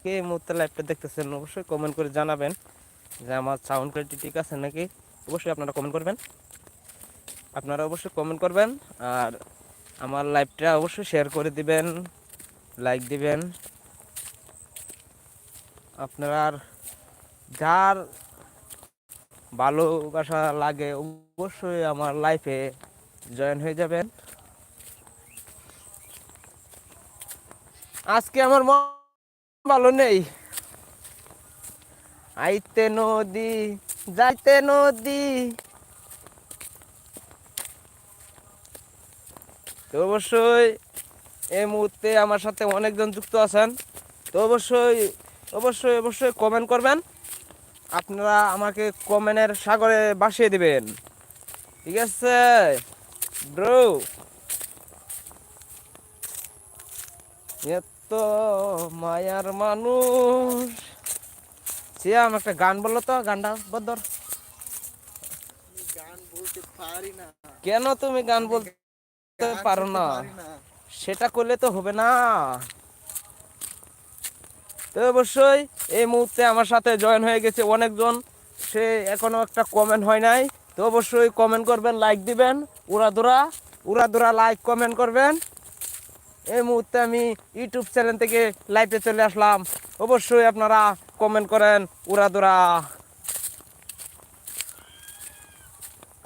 কে এই মুহূর্তে লাইভটা দেখতেছেন, অবশ্যই কমেন্ট করে জানাবেন যে আমার সাউন্ড কোয়ালিটি ঠিক আছে নাকি? অবশ্যই আপনারা কমেন্ট করবেন। আপনারা অবশ্যই কমেন্ট করবেন আর আমার লাইভটা অবশ্যই শেয়ার করে দিবেন লাইক দিবেন। আপনার যার ভালোবাসা লাগে অবশ্যই আমার লাইফে জয়েন হয়ে যাবেন। আজকে আমার ভালো নেই। আইতে নদী, যাইতে নদী। তো অবশ্যই এই মুহূর্তে আমার সাথে অনেকজন যুক্ত আছেন। তো অবশ্যই অবশ্যই অবশ্যই কমেন্ট করবেন। আপনারা আমাকে কমেন্টের সাগরে বাসিয়ে দিবেন। ঠিক আছে? ব্রো। এত মায়ার মানুষ। সিয়াম একটা গান বলল তো গানটা বদর গান বলতে পারি না। কেন তুমি গান বলতে পারো না? না। সেটা করলে তো হবে না। তো অবশ্যই এই মুহূর্তে আমার সাথে জয়েন হয়ে গেছে অনেকজন। সে এখনও একটা কমেন্ট হয় নাই। তো অবশ্যই কমেন্ট করবেন লাইক দিবেন উড়াদুরা উড়াদুরা লাইক কমেন্ট করবেন। এই মুহূর্তে আমি ইউটিউব চ্যানেল থেকে লাইভে চলে আসলাম। অবশ্যই আপনারা কমেন্ট করেন উড়াদুরা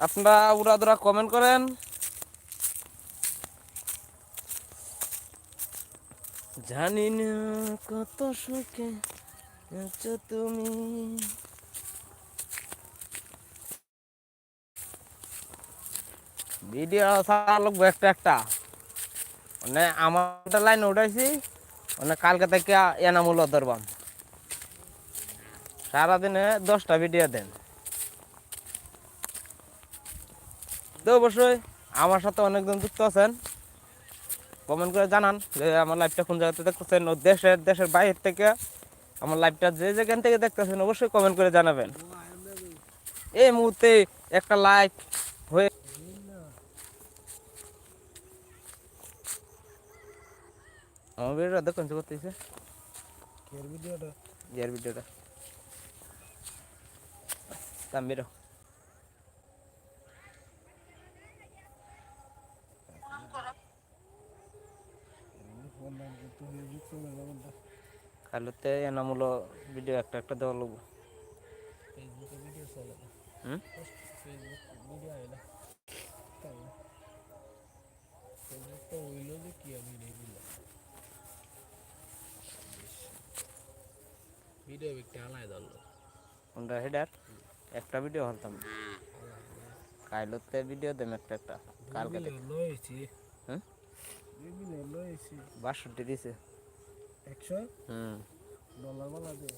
আপনারা উড়াদুরা কমেন্ট করেন। জানি না কত সুখে আছো তুমি। ভিডিও সারা লাগবো একটা একটা। মানে আমার একটা লাইন উঠাইছি মানে কালকে থেকে এনামূল ধরবাম। সারাদিনে দশটা ভিডিও দেন। তো অবশ্যই আমার সাথে অনেকজন যুক্ত আছেন। কমেন্ট করে জানান যে আমার লাইভটা কোন জায়গাতে দেখতেছেন ও দেশের দেশের বাইরে থেকে আমার লাইভটা যে যেখান থেকে দেখতেছেন অবশ্যই কমেন্ট করে জানাবেন। এই মুহূর্তে একটা লাইক হয়ে আমার ভিডিওটা দেখুন যে করতেছে। এর ভিডিওটা ইয়ার ভিডিওটা মিউজিক চলে যাবেন এনামূল ভিডিও একটা একটা দেওয়া লাগবো। ফেসবুকে ভিডিও চলে হুম? ফেসবুক ভিডিও না? ফেসবুক তো হইল যে কি ভিডিও ভিডিও একটা আলাদা ধরলো। কোনটা হেডার একটা ভিডিও হতাম কাইলতে ভিডিও দেম একটা একটা। কালকে লয়েছি বাষট্টি দিছে। একশো? হুম। ডলার বালা দে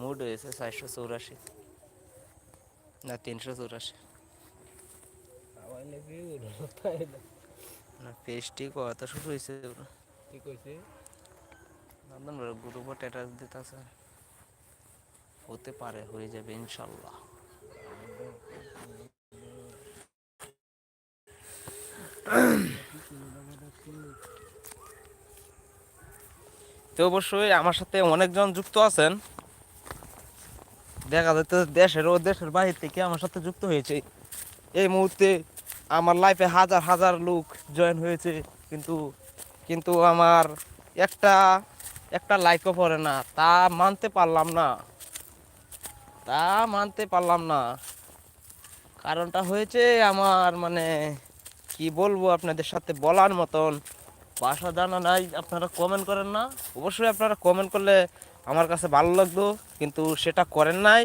মুড হয়েছে চারশো চৌরাশি। না তিনশো চৌরাশি। আবার লেগে উঠল তাই না? না পেস্টি কত শুরু হয়েছে? কি কইছে? হতে পারে, হয়ে যাবে, ইনশাল্লাহ। তো অবশ্যই আমার সাথে অনেকজন যুক্ত আছেন। দেখা যাচ্ছে দেশের ও দেশের বাহির থেকে আমার সাথে যুক্ত হয়েছে। এই মুহূর্তে আমার লাইফে হাজার হাজার লোক জয়েন হয়েছে। কিন্তু কিন্তু আমার একটা একটা লাইকও পড়ে না। তা মানতে পারলাম না। তা মানতে পারলাম না। কারণটা হয়েছে আমার মানে কি বলব আপনাদের সাথে বলার মতন। বাসা জানা নাই, আপনারা কমেন্ট করেন না। অবশ্যই আপনারা কমেন্ট করলে আমার কাছে ভালো লাগতো, কিন্তু সেটা করেন নাই।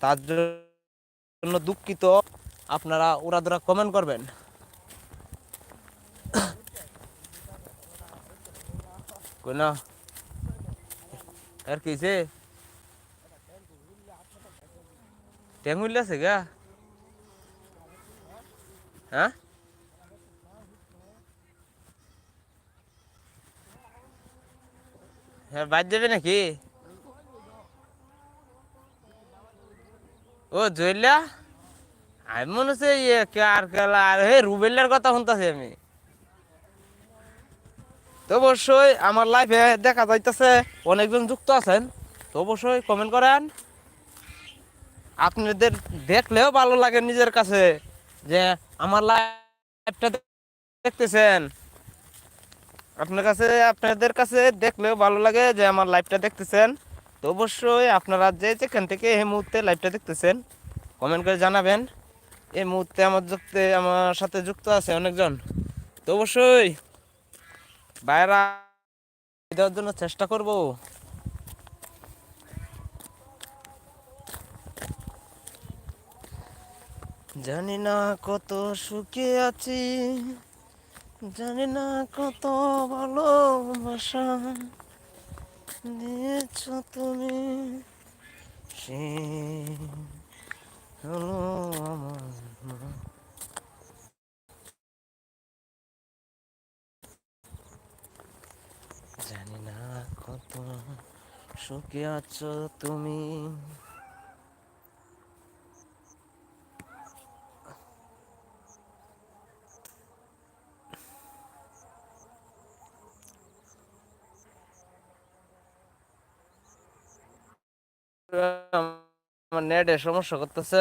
তার জন্য দুঃখিত। আপনারা ওরা কমেন্ট করবেন। না? আর কিছে ট্যাং হইলে আছে গা। হ্যাঁ? হ্যাঁ বাদ যাবে নাকি? ও জইলা আমি মনে হচ্ছে ইয়ে কার খেলা আর হে রুবেল্লার কথা শুনতেছি আমি। তো অবশ্যই আমার লাইফে দেখা যাইতেছে, অনেকজন যুক্ত আছেন, তো অবশ্যই কমেন্ট করেন। আপনাদের দেখলেও ভালো লাগে নিজের কাছে যে আমার লাইফটা দেখতেছেন। আপনার কাছে, আপনাদের কাছে দেখলেও ভালো লাগে যে আমার লাইভটা দেখতেছেন। তো অবশ্যই আপনারা যে যেখান থেকে এই মুহূর্তে লাইভটা দেখতেছেন কমেন্ট করে জানাবেন। এই মুহূর্তে আমার যুক্তে, আমার সাথে যুক্ত আছে অনেকজন। তো অবশ্যই বাইরা দেওয়ার জন্য চেষ্টা করব। জানি না কত সুখে আছি, জানি না কত ভালোবাসা দিয়েছ তুমি। সে হলো আমার মা। জানি না কত সুখে আছো তুমি? নেটে সমস্যা করতেছে।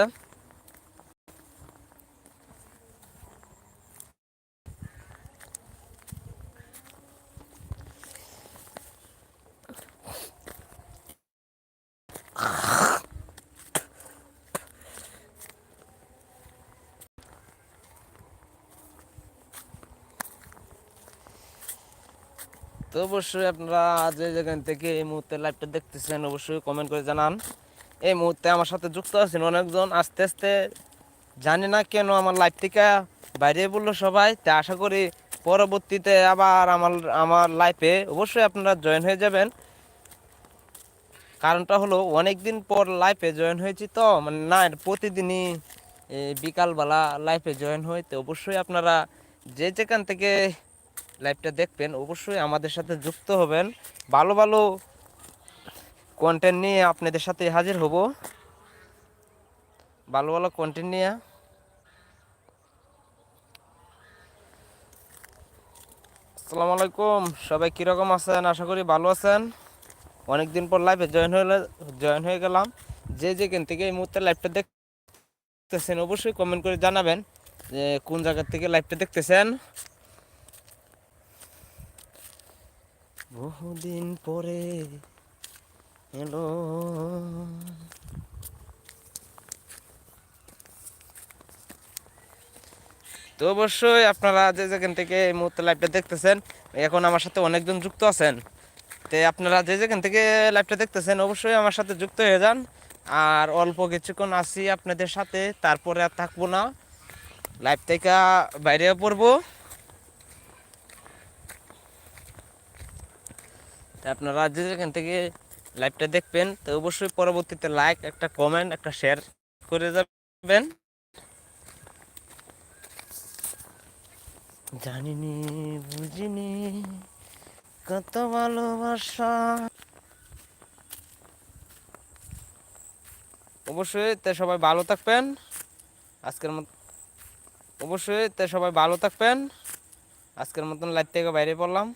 তো অবশ্যই আপনারা যে যেখান থেকে এই মুহূর্তে লাইভটা দেখতেছেন, অবশ্যই কমেন্ট করে জানান। এই মুহূর্তে আমার সাথে যুক্ত আছেন অনেকজন। আস্তে আস্তে জানি না কেন আমার লাইভ থেকে বাইরে বলল সবাই। তা আশা করি পরবর্তীতে আবার আমার আমার লাইফে অবশ্যই আপনারা জয়েন হয়ে যাবেন। কারণটা হলো অনেক দিন পর লাইফে জয়েন হয়েছি তো। মানে না, প্রতিদিনই বিকালবেলা লাইফে জয়েন হই। তো অবশ্যই আপনারা যে যেখান থেকে লাইভটা দেখবেন, অবশ্যই আমাদের সাথে যুক্ত হবেন। ভালো ভালো কন্টেন্ট নিয়ে আপনাদের সাথে হাজির হব। ভালো ভালো কন্টেন্ট নিয়ে। আসসালামু আলাইকুম, সবাই কীরকম আছেন? আশা করি ভালো আছেন। অনেক দিন পর লাইভে জয়েন হয়ে জয়েন হয়ে গেলাম। যে যেখান থেকে এই মুহূর্তে লাইভটা দেখতেছেন, অবশ্যই কমেন্ট করে জানাবেন যে কোন জায়গার থেকে লাইভটা দেখতেছেন। বহুদিন পরে এলো। তো অবশ্যই আপনারা যে যেখান থেকে এই মুহূর্তে লাইভটা দেখতেছেন, এখন আমার সাথে অনেকজন যুক্ত আছেন। তো আপনারা যে যেখান থেকে লাইভটা দেখতেছেন, অবশ্যই আমার সাথে যুক্ত হয়ে যান। আর অল্প কিছুক্ষণ আসি আপনাদের সাথে, তারপরে আর থাকব না। লাইভ থেকে বাইরে পড়ব। তা আপনারা যে যেখান থেকে লাইভটা দেখবেন, তো অবশ্যই পরবর্তীতে লাইক একটা কমেন্ট একটা শেয়ার করে যাবেন। জানিনি, বুঝিনি, কত ভালোবাসা। অবশ্যই তে সবাই ভালো থাকবেন। আজকের মত অবশ্যই তে সবাই ভালো থাকবেন। আজকের মতন লাইভ থেকে বাইরে পড়লাম।